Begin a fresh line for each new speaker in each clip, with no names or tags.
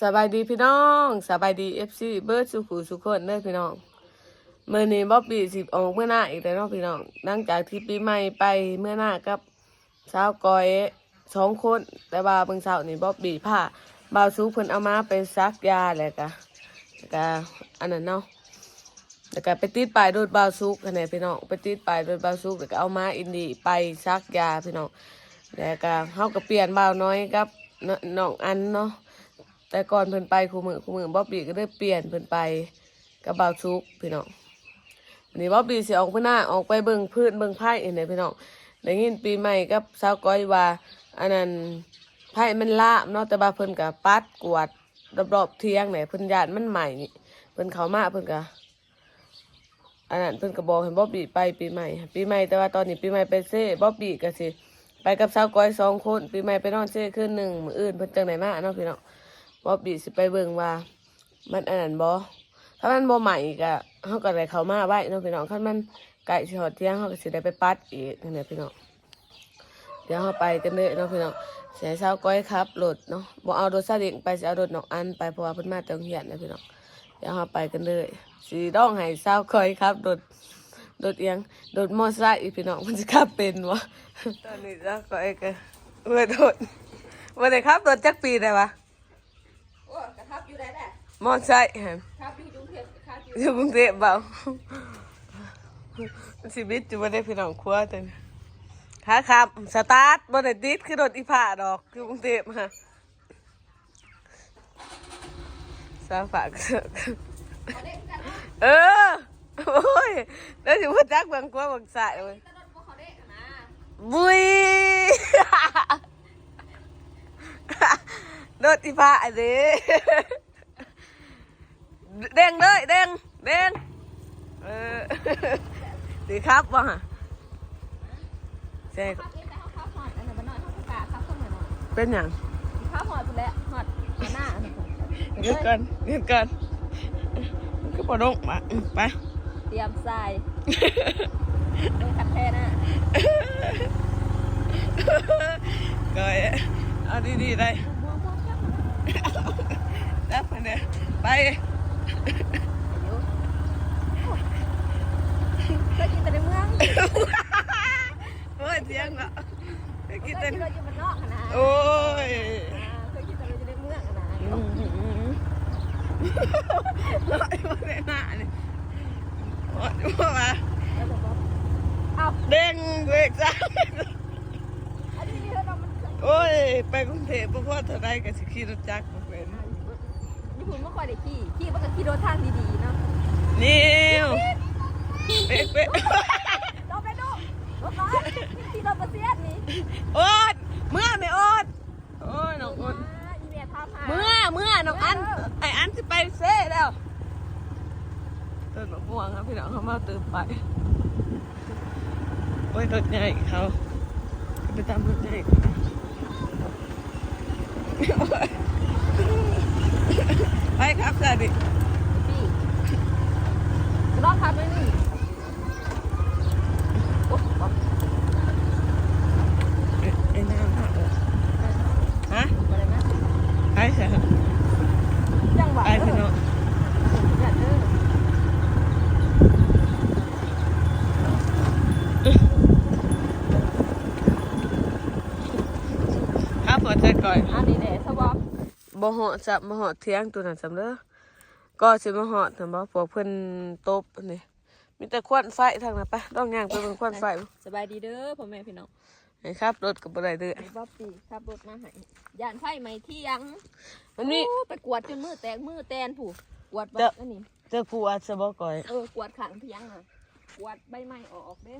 สบายดีพี่น้องสบายดีเอฟซีเบิร์ดสุขุสุขคนเด้อพี่น้องเมื่อนี้บ๊อบบี้สิบออกเมื่อหน้าอีกแล้วเนาะพี่น้องหลังจากที่ปีใหม่ไปเมื่อหน้ากับสาวกอยสองคนแต่ว่าเบิ่งสาวนี่บ๊อบบี้ผ้าบ่าวซูเพิ่นเอามาไปซักยาแหละกะแล้วก็อันนั้นเนาะแล้วก็ไปติดป้ายรถบ่าวซุกกันแหละพี่น้องไปติดป้ายรถบ่าวซุกแล้วก็เอามาอินดีไปซักยาพี่น้องแล้วก็เฮาก็เปลี่ยนบ่าวน้อยกับน้องอันเนาะ แต่ก่อนเพิ่นไปคู่มือคู่มือบ๊อบบี้ก็ได้เปลี่ยนเพิ่นไปกับบ่าวซุกพี่น้องวันนี้บ๊อบบี้สิออกเพื่นหน้าออกไปเบิ่งพืชเบิ่งไผ่เห็นไหมพี่น้องได้ยินปีใหม่กับสาวก้อยว่าอันนั้นไผ่มันลาบเนาะแต่ว่าเพิ่นก็ปัดกวาดรอบๆเที่ยงเนี่ยเพิ่นญาติมันใหม่นี่เพิ่นเขามาเพิ่นก็อันนั้นเพิ่นก็บอกให้บ๊อบบี้ไปปีใหม่ ปีใหม่แต่ว่าตอนนี้ปีใหม่ไปเซ่บ๊อบบี้ก็สิไปกับสาวก้อยสองคนปีใหม่ไปนอนเซ่คืนหนึ่งมื้ออื่นเพิ่นจังไหนมาเนาะพี่น้อง บ๊อบบี้สิไปเบิ่งว่า มันอันนั้นบ่ถ้ามันบ่ใหม่ก็เฮาก็ได้เข้ามาไว้เนาะพี่น้องคันมันไก่สิฮอดเที่ยงเฮาก็สิได้ไปปัดอีกนั่นแหละพี่น้องเดี๋ยวเฮาไปกันเลยเนาะพี่น้องเสียเช้าก้อยครับรถเนาะบ่เอารถซาเล้งไปสิเอารถนอกอันไปเพราะว่าเพิ่นมาแต่โรงเรียนนะพี่น้องเดี๋ยวเฮาไปกันเลยสิต้องให้เช้าก้อยครับรถรถเอียงรถมอเตอร์ไซค์อีกพี่น้องมันสิขับเป็นวะตอนนี้เช้าก้อยก็เว้ยโดดบ่ได้ขับรถจักปีได้ปะ
โอ้กระทับอยู่ได้แหละ
มอไซค์ฮะ
ทับอยู่กรุงเทพกระทับ
เบาชีวิตอยู่บ่ได้พี่น้องครัวแต่ขาครับสตาร์ทบ่ได้ติดคือรถอีผ่าดอกอยู่กรุงเทพฮะสาฝากเอ
อาเด็กกันเอ
อโอ้ยแล้วสิว่าจักเบางกว่าบางสายเว้ย
ตะโดนพวกเขาเด็กนะ
บุยรถอีผ่าเด้ เด้งเลยเด้งเด้งเออดีครับว่าฮะใช่
ทับเองแต่เขาทับหอดอันนั้นมันน้อยเขาประกาศทับเข้ามาหน่อย
เป็นอย่าง
ทับหอดไปแล้วหอดหน้าอันนั้น
เงินกันเงินกันมันก็ปลดงมาอืมไป
เตรียมทรายเออคัดแท้นะ
ก็เอาดีๆได้
บัวบัวจับมา
แล้วไปเนี่ยไป
เคยกินแต่ในเมือง
โอ้ยเสียงเนาะไป
เค
กิ
ย
น
กิ
เต้
น
น
แต่อยู่บ้านนอกนะ
โอ้ย
เคยกินแต่อยู่ในเมืองนะ
อืมอืมอืมร้อยมาได้หน้านี่โอ้ยมา
เอา
เด้งเบรกซ้ายโอ้ย ไปกรุงเทพบ่พอเท่าไรก็สิขี่รถจักรบ่เญี่
ปุ่นไม่ค่อยได้ขี่ขี่มันก็ขี่รถทางดีๆเนาะ
นิวเป๊ะเป๊ะ
ลงไปดูรถร้อนขี่รถมาเสียดนี่
โอ๊ตเมื่อไม่โอ๊ตโอ้ยน้องโอ๊ต
อ่าอีเมียทำหา
เมื่อเมื่อน้องอันไออันสิไปเซ่แล้วตื่นมาม่วงครับพี่น้องเขามาตื่นไปโอ้ยรถใหญ่เขาไปตามรถใหญ่ ไปครับสวัสดี
พี่รอบพักไหมนี่โอ้โห
ไอ้น้ำฮะฮะ
อะไรนะ
ไปใช่ครับ
จังหวะ
ไปพี่น้อง
อย่าเด้อ
ครับพอใจก่อน
อันนี้เด้สวอป
บ่เหาะจับบ่เหาะเที่ยงตัวนั้นสำเด้อก็สิบ่เหาะแต่บ่พวกเพิ่นตบอันนี่มีแต่ควันไฟทางนั้นไปต้องย่างไปเบิ่งควันไฟบ่
สบายดีเด้อพ่อแม่พี่น้อง
ให้ครับรถก็บ่ได้เด้อ
ไอ้บ๊อบปี้ขับรถมาให้ย่านไฟไหมเที่ยง
มันมี
โอ้ไปกวาดจนมือแตกมือแตนผู้กวาด
เด้
บั
อ
กอันนี้
เจอครูอาจจะบ่ก่อย
เออกวาดขังเที่ยงอะกวาดใบไม้ออกเด้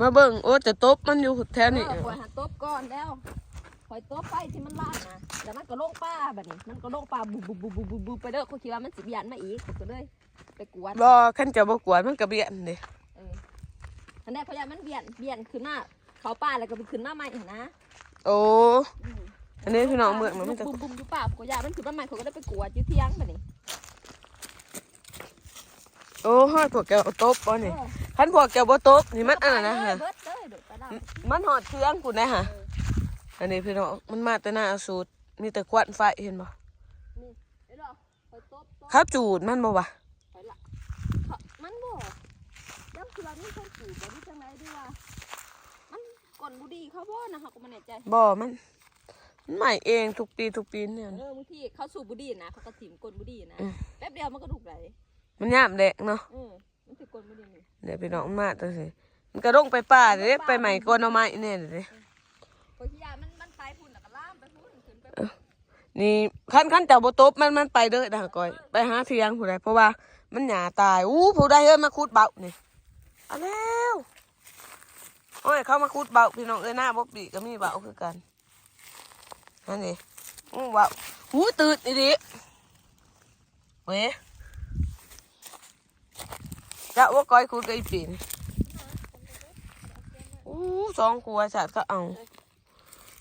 มาเบิ่งโอ้จะตบมันอยู่แถวนี้
เออคอยหาตบก่อนแล้ว คอยตบไฟที่มันลาดนะแล้วมันก็ลงป้าแบบนี้ มันก็ลงป้าบุบบุบบุบบุบบุบบุบไปเด้อเขาคิดว่ามันสิบยันมาอีกเขาก็เลยไปกวาด
บ่คันจะบ่กวนมันก็เบียนเด้
เอออันนี้เขาอยากมันเบียนเบียนขึ้นมาเขาป้าแล้วก็ไปขึ้นมาใหม่เห็นนะ
โอ้อันนี้พี่น้องเมืองมันมีแต่
บุบบุบอยู่ป่าเขาอยากมันขึ้นมาใหม่เขาก็ได้ไปกวาดอยู่เที่ยงแบบนี้
โอ้ฮอดพวกแกเอาตบบ่นี่คันพวกแกบ่ตบนี่มันอันนั้นนะฮะ
เบิดเลยเดี๋ยวไปได้
มันหอดเทืองพุ่นนะฮะ อันนี้พี่น้องมันมาแต่หน้าสูตรมีแต่ควันไฟเห็นบ่
นี่ตบตบ
เขาจูดมันบ่วะ
ไปละเขามันบ่ยังคือว่ามีคนจูบบ่ได้จังไดดีว่ามันก่อนบุดีเขาบ่นะเขาก็บ่แน่ใจ
บ่มันมันใหม่เองทุกปีทุกปีเนี่ย
เออบางทีเขาสูบบุดีนะเขาก็ถิ่มก้นบุดีนะ
อืม
แป๊บเดียวมันก็ถูกไหล
มันยามแดกเนาะ
เออมันถือก้นบุดีนี่
เดี๋ยวไปน้องมาตัวสิมันกระดงไปป่าเด้ไปใหม่ก่อนเอาไม้เนี่ยเด้
โอ้ยยามันมันไปพุ่นแล้วก็ล่ามไปพุ่นขึ้นไปพุ่น
นี่ขั้นขั้นเจ้าบ่ตบมันมันไปเด้อด่าก่อย ไปหาเทียงผู้ใดเพราะว่า มันหยาตายอู้ผู้ใดเอ้ยมาขุดเบาเนี่ยเอาแล้วโอ้ยเขามาขุดเบาพี่น้องเอ้ยหน้าบ่ปีก็มีเบาคือกันนั่นนี่อู้เบาหูตื่นอีดิเว้ยจะว่าก้อยขุดกับอีปีนอู้สองขวดสัตว์ก็เอา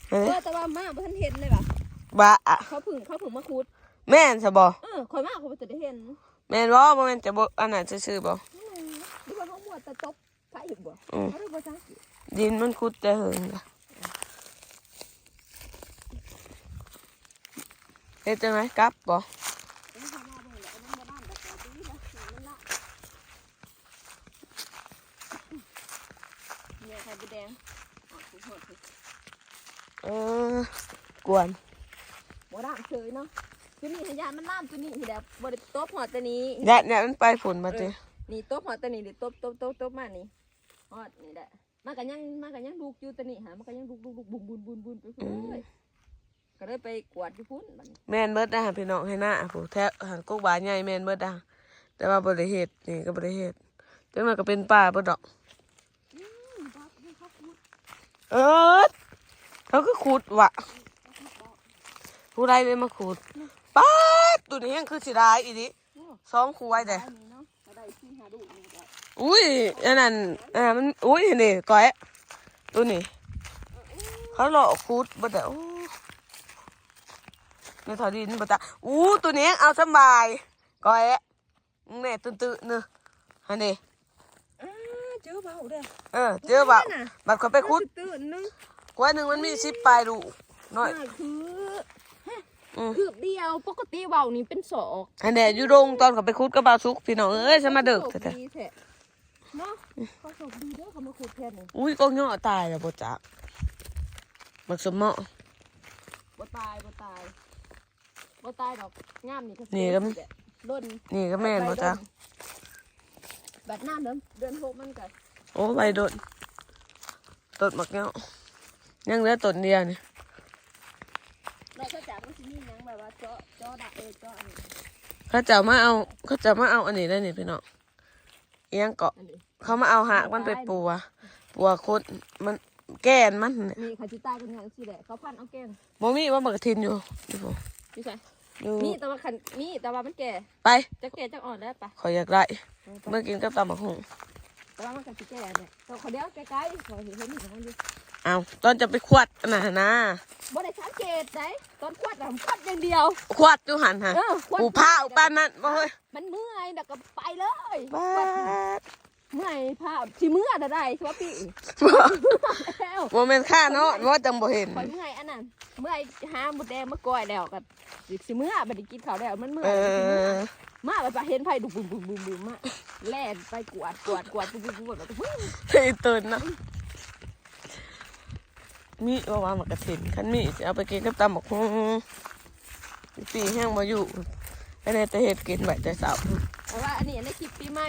เฮ้
เอยแต่ว่ามาบ่ทันเห็นเลยว่ะ
บ้าอะ
เขาผึ่งเขาผึ่งมาคุด
แม่นซะบ่
เออคอยมาเขาบ่จะได้เห็น
แม่นบ่บ่แม่นจะบ่อันนั้นซื่อๆบ่
อืมดูว่าเขาหมวดแต่ตบไฟอีกบ่
อืม
เขาได้บ่จ้า
ดินมันขุดแต่เหิงล่ะเฮ็ดจังไดกลับบ่
เนี่ยไข่บูแดงอ๋อถูกหมดถูก
เออกวน
บ่ด่างเฉยเนาะตัวนี้เห็นยานมันล่ามตัวนี้เห็นแล้วบ่ได้ตบหัวตัวนี้
แดดเนี่ยมันไปฝนมาติ
นี่ตบหัวตัวนี้หรือตบตบตบตบมานี่ฮอดนี่แหละมันก็ยังมันก็ยังดูกอยู่ตัวนี้หามันก็ยังดูกดูกดูกบุนบุนบุนบุนไปพุ่นเลยก็เลยไปกวาดอยู่พุ่นบัดนี้
แม่นเบิดนะพี่น้องให้หน้าผู้แท้หันกกบาใหญ่แม่นเบิดนะแต่ว่าบ่ได้เฮ็ดนี่ก็บ่ได้เฮ็ดจังมันก็เป็นป่าเบิดดอกเออเขาก็ขุดว่ะ ผู้ใดเลยมาขุดป๊าดตัวนี้ยังคือสิได้อีดิสองคูไว้แต่
อันนี้เนาะก็ได้ที่หาดูนี่ก็
อุ้ยอันนั้นอ่ามันอุ้ยนี่ก้อยตัวนี้เขาหลอกคูดบ่ได้โอ้ในถอดินบ่ตาอู้ตัวนี้เอาสบายก้อยแน่ตื่นตื่นๆเนอะฮันนี่
อ้าเจอเบาเด้อ
เออเจอบ่าบัดเขาไปคุด
ตื่นนึง
กว่าหนึ่งมันมีสิบปลายดูน้อย
น่าคือ
อืม
คืบเดียวปกติเบานี่เป็นศอก
อันเดียอยู่โรงตอนเขาไปคุดกับบาวซุกพี่น้องเอ้ยฉันมาเดิก
โช
แต่
คดีแท้เนาะเขาโชคดีเด้อเขามาขุดแทนนี่
อุ้ยกองย่อตายแล้วบ่จักมักสมเหมาะ
บ่ตายบ่ตายบ่ตายดอกงามนี่ก็
นี่ก็
โดน
นี่ก็แม่นบ่จัก
บัดน้ำเดินเดินโหมันก็
โอ้ใบโดดตดมักเนาะยังเหลือต้นเดียวนี่
เราก็จาก มันสิมีหยังแบบว่าเจาะเจาะดักเออเจาะอันนี้
เขาจะมาเอาเขาจะมาเอาอันนี้ได้นี่พี่น้องเอียงเกาะ
อันนี้
เขามาเอาหากมันไปปัว ปัวโคตรมันแก่นมันเนี่ย
นี่เขาสิตายกันอย่างสิแหละเขาพันเอาแกง
บ่มีว่ามันกระทินอยู่อยู่บ่
พี่ชาย
อยู่
นี่แต่ว่าคันนี่แต่ว่ามันแก่
ไป
จะแก่จะอ่อนแล้วปะ
ขอยอยากได้เมื่อกินกับตำบักหุ่ง
แต่ว่ามันก็สิแก่เนี่ยตัวเขาเดียวใกล้ๆเขาเห็นเห็นอยู่มันอยู่
เอาตอนจะไปขวดน่ะนะ
บ่ได้สังเกตได้ตอนควัดอะควัดอย่างเดียว
ขวดอยู่หันฮะ
เออควัด
ปูผ้าอุปานนั้นบ่เฮ้ย
มันเมื่อยแล้วก็ไปเลย
บ้า
ควัด
ด
เมื่อยผ้าสิเมื่อได้ได้ชัวพี่แล้ว
บ่แม่นค่าเนาะว่าจังบ่เห็น
คอยเมื่อยอันนั้นเมื่อยหาหมดแดงมาก่อยแล้วก็สิเมื่อบัดนี้กินข้าวแล้วมันเมื่อย
เอ
สิเมื่อ
อ
มาแบบว่าเห็นไผดุบุมบุมบุมบุมมาแล่นไปกวาดกวาดกวาดบุมบุมบุมแบบวิ่ง
ไอ้ตื่นเนาะ มีว่าว่ามันกระถินคันมีจะเอาไปกินกับตำบักหุ่งปีแห้งมาอยู่อันนี้แต่เฮ็ดกินไว้แต่เช้า
เพราะว่าอันนี้ในคลิปปีใหม่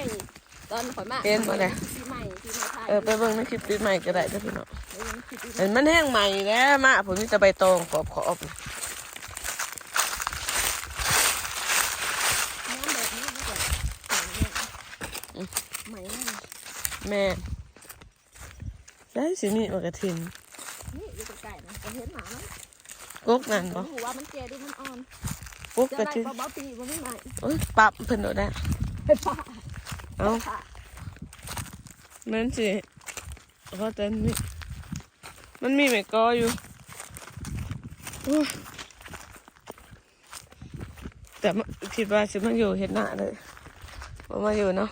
ตอนข่อยมา
เห็นบ่เนี่ย
ปีใหม่ปีใหม่ไทย
เออไปเบิ่งในคลิปปีใหม่ก็ได้เด้อพี่น้อง
เออคลิปปีใหม่
เห็นมันแห้งใหม่แล้วมาผมมีแต่ใบตองขอบขอบ
น้ำแบบนี้มันจะใหม่เนี่ย
แม่ได้สิมีมันกระถิน
นี่อยู่ไกลๆนะก็เห็นหมามัน
กกนั่นบ่
รู้ว่ามันแก่ดิมันอ่อน
กก
จะ
กระ
ได้
ถิน
บ่บ่ปีบ่ไม่ใหม่
โอ้ยปรับเพิ่นโดดได้
ไปป่า
เอ้า
ป่า
มันสิเพราะแต่นี่มันมีแม่กออยู่โอ้ยแต่มาคิดว่าสิมาอยู่เฮ็ดหน้าเลยบ่มาอยู่เนาะ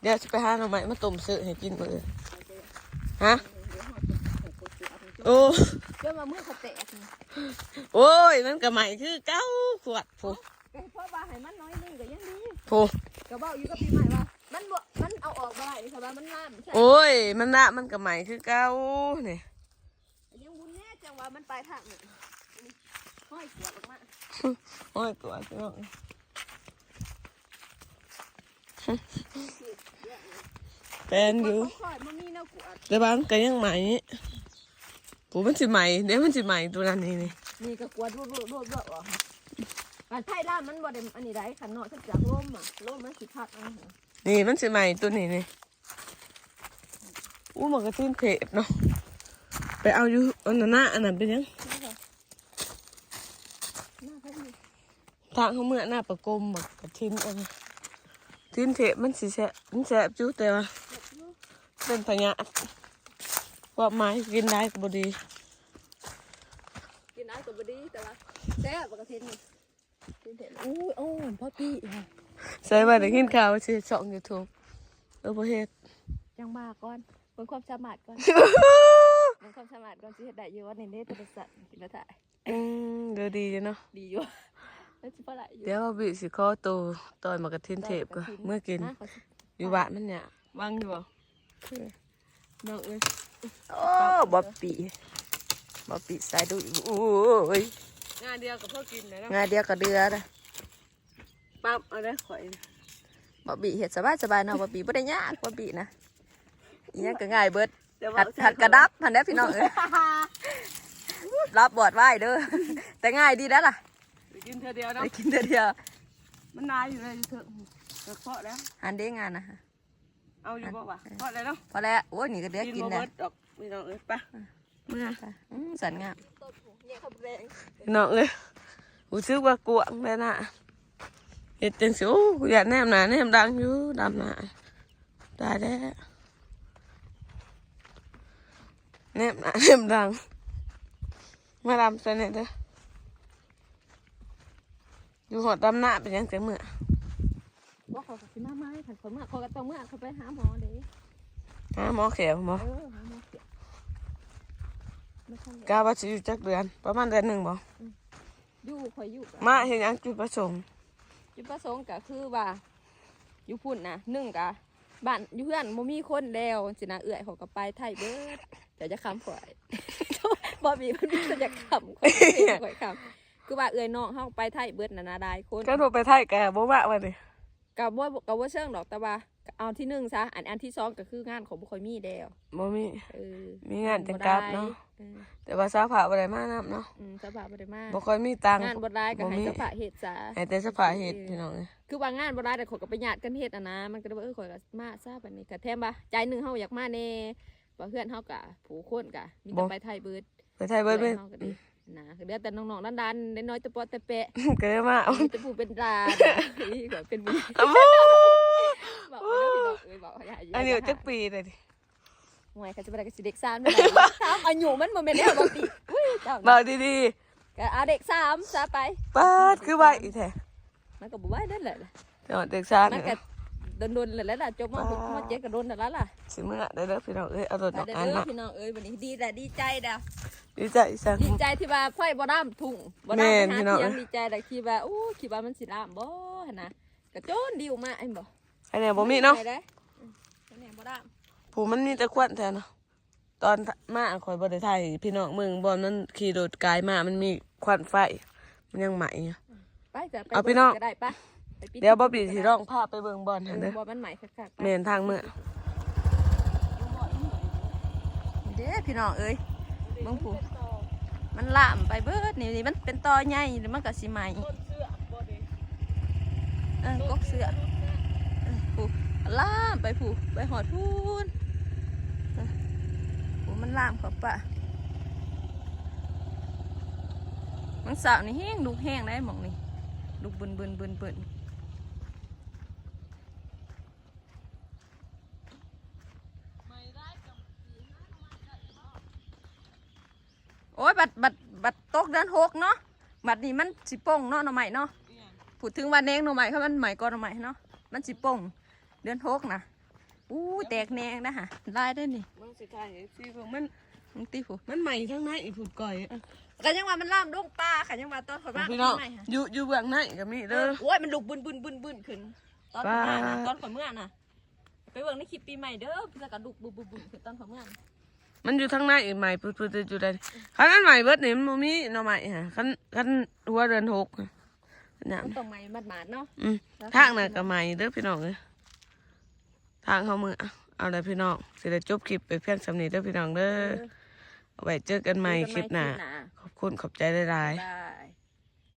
เดี๋ยวสิไปหาหน่อไม้มาต้มซื้อให้กินมื้ออื่นฮะ โอ้
เดี๋ยวมามือเขาแตกนี่
โอ้ยมันก็ใหม่คือเก้าขวดผู้
ก็เพราะว่าให้มันน้อยนึงก็ยังดี
โอ้
ก็บอกอยู่กับพี่ใหม่ว่า มันบ่มันเอาออกบ่ได้นี่ค่ะว่ามันล่ามใช่
โอ้ย มันละมันก็ใหม่คือเก่านี่
ยังบุญแน่จังว่ามันปลายทางนี่นี่ห้อยเสียบออกมา
โอ้ยตัวพี่น้องเป็นอยู่
ค่อยๆมันมีแนวกวด
แต่บางก็ยังใหม่ กูมันสิใหม่เดี๋ยวมันสิใหม่ตัวนั้นนี่นี่
นี่ก็กวดรวบๆรวบๆออกการไทยล่ามมันบ่ได้อันนี้ได้ขันเนาะถ้าจากร่มอะร่มมันสิพัดเอันนี้
นี่มันสิใหม่ตัวนี้นี่อู้มันก็ตื้นเพจเนาะไปเอาอยู่อันนั้นนะอันนั้นเป็นยัง
หน้าพัดนี่
ทางเขาเมื่อหน้าประกมบักกระทินอันนี้ทินเพจมันสิแสบมันแสบจุแต่ว่าเป็นพญา ธิว่าไม้กินได้ก็บ่ดี
กินได้ก็บ่ดีแต่ว่าแซ่บกระเทียมนี่กินเผ็ดอู้ยโอ้ยพ่อพี่ค่ะ
ใส่มาได้กินข้าวสิช่องยูทูบเออบ่เฮ็ด
จังบ้าก่อนเบิ่งความสามารถก่อนเบิ่งความสามารถก่อนสิเฮ็ดได้อยู่ว่าในเด้โทรศัพท์กินแล้วถ่าย
อืมเดี๋ยวดีจ้ะเนาะ
ดีอยู่แล้วสิบ่ได้อยู่
เดี๋ยวเอาบิสิขอตัวต่อยมากระทินเทปก็เมื่อกิน
นะขอสิ
อยู่บ้านมันเนี่ยวางอยู่บ่น้องเอ้ย
โอ้บ๊อบปี้บ๊อบปี้สายดุยโอ้ย
งานเดียวกับพ่อกินเลยนะ
งานเดียวกับเดือนะ
ปั๊บเอาได้ข่อย
บ๊อบบี้เฮ็ดสบายสบายๆเนาะบ๊อบบี้บ่ได้ยากบ๊อบบี้นะอีหยังก็ง่ายเบิด
เดี๋ยว
หัดหัดกระดับหันได้อพี่น้องเอ้ยรับบอดไว้เด้อแต่ง่ายดีนะล่ะ
ไปกินเธอเดียวเนาะ
ได้กินเดียวเดียว
มันนายอยู่เลยเถอะก็เพาะแล้ว
หันเด้งานนะ
เอาอยู่บ่วะเพาะเลยเนาะ
พอแล้วโอ้ยนี่ก็เดือ
กิน
กิน
บ่
นะ
เบิดดอกพี่น้องเอ้ยไปเมื่อ
อืมสันงาม
พี่น้องเอ้ยรู้สึกว่ากวางเลยนะเฮ็ดจังสิโอ้กูอยากแนมหนาแนมดังอยู่ดำหนาตายแล้วแนมหนาแนมดังมาดำใส่เนี่ยเด้ออยู่หอดดำหน้าเป็นยังแต่เมื่อ
ว่า เขาสิมาไหมขันคนมาเขาก็ต้องเมื่อเขาไปหาหมอเด้
หาหมอแขวหมอ
เออหาหมอเสียไม่ทันเลย
กาว่าสิอยู่จักเดือน ประมาณเดือนหนึ่งบ่
อยู่คอยอยู่
มาเห็นยังจุดประสงค์
จุดประสงค์ก็คือว่าอยู่พุ่นนะหนึ่งกะบ้านอยู่เพื่อนบ่มีคนแล้วสินะเอื้อยเขาก็ไปไทยเบิดแต่จะคำข่อยบ่มีมันมีแต่จะคำข่อยข่อยคำคือว่าเอื้อยน้องเฮาไปไทยเบิดน่ะนะได้คน
ก็โดนไปไทยแกบ่ว่าวันนี้
กับว่ากับว่าเชิงดอกแต่ว่าเอาที่หนึ่งซะอันอันที่สองก็คืองานของบุคอยมีแล้ว
บ่มี
เออ
มีงานจังกลับเนาะ
เออ
แต่ว่าสาผ่าบ่ได้มานํเนาะ
อืมสภาพบ่ได้มาก
บ่ค่อยมีตังค์
งานบ่ได้ก็ให้
มี
สภาพเฮ็ดซะ
ให้แต่สภาเฮ็ดพี่น้องเอ้ย
คือว่างานบ่ได้แต่ขอยก็ไปญาติกันเฮ็ดอะนะมันก็เลยว่าเออข่อยก็มาซะบัดนี้ก็แถมว่าใจหนึงเฮาอยากมาแน่ว่าเพื่อนเฮาก็ผู้คนก็มีแต่ไปไทยเบิด
ไปไทยเบิด
เพื่
เบิ
อน
ด
เฮาก็ดี นะเหลือแต่น้องๆดันๆน้อยๆแต่ปอแต่แปะ
ก็ได้มาเอา
มีแต่ผู้เป็นดาอีก็เป็นบุญ
อ้าว
บอกว่าพี่น้องเอ้ยบอกให้
อันนี้จักปีเลยดิ
หวยเขาจะไปได้กับสิเด็กสามไม่ได้สามอายุมันโมเมนต์แล้วบางทีอุ้ยเจ้า
บอกดี
ก็เอาเด็กสามซะไป
ๆป้าดคือว่าอีแท้
มันก็บอกว่านั่นแหละ
เดี๋ยวเด็กชาติ
มันก็ โดนๆเลยแล้วล่ะจบมาหกมาเจ็ดก็โดนแต่ละล่ะ
สิมื้อได้เด้อพี่น้องเอ้ยเอารถ
ไป
ออก
เด้
อัน
อ
นะ
พี่น้องเอ้ยวันนี้ดีแต่ดีใจเด้อ
ดีใจจัง
ดีใจที่ว่าไฟบ่ดำทุ่งบ่
แม่
ดำไป
นพี่
หา
น้อง
เทียงดีใจแต่คิดว่าโอ้คิดว่ามันสิลามบ่หั่นนะกระโจนดิวมาไอ้บ่
อันนี้บ่มีเนาะ
ไปด้อืมอันนี้บ่ดำ
ผู้มันมีแต่ควันแท้เนาะตอนมาข่อยบ่ได้ถ่ายพี่น้องมึงบ่มันขี่รถกายมามันมีควันไฟ มันยังไหม้อยู่
ไปจ้ะไป
เอาพี่น้อง
ก็ได้ปะไปปิ
เดี๋ยวบ่บีสิร้องพาไปเบิ่งบอล
เอ
หั่น
อ
เด้อ
บ่มันใหม่คักๆไป
แม่นทางเมื่อ
เด้พี่น้องเอ้ยเบิ่งผู้มันล่ามไปเบิดนี่นี่มันเป็นตอใหญ่หรือมันก็สิใหม่เออกกเสือเออผู้ล่ามไปผู้ไปหอดพูนเออผู้มันล่ามเขาปะมันสาวนี่แห้งลูกแห้งได้หมองนี่ลูกบึนบึนบึนบึน อ้ยบัดบัดบัดตกเดือนหกเนาะบัดนี้มันสิโป่งเนาะหน่อใหม่เนาะพูดถึงวันเองหน่อใหม่เขามันใหม่ก่อนหน่อใหม่เนาะมันสิป่งเดือนหกนะอู้แตกแนงนะฮะลายได้นี่
มึงสิถ่ายให้สิเบิ่งมัน
มึงตีผู้
มันใหม่ทั้งนั้นอีผุดก่อย
กันยังว่ามันล่ามลงปลาค่ะยังว่าตอนเขาบ้า
พี่น้อง
ไม่ค่ะ
อยู่อยู่เบื้องในก็มี
เอ
เด้
อ
อ
โอ้ยมันลุกบึนบึนบึนบึนขึ้นตอน
ปลา
เมื่อน่ะตอนข่อยเมื่อน่ะไปเบิ่งในคลิปปีใหม่เด้อเพื่อกระดุกบึนบึนบึนขึ้นตอนข่อยเมื่อน่ะ
มันอยู่ทั้งในอีกใหม่พุดพุดอยู่ได้คันนั้นใหม่เบิดนี่มันบ่มีหน่อใหม่ฮะคันคันหัวเดือนหกน่ะเนี่ย
มันต้องใหม่หมาดๆเนาะ
อืมทางน่ะก็ใหม่เด้อพี่น้องเอ้ยทางเขามือเอาเลยพี่น้องสิได้จบคลิปไปเพียงสำนี้เด้อพี่น้องเด้อเอาไว้เจอกันใหม่คลิปหน้าขอบคุณขอบใจหลายๆ
บาย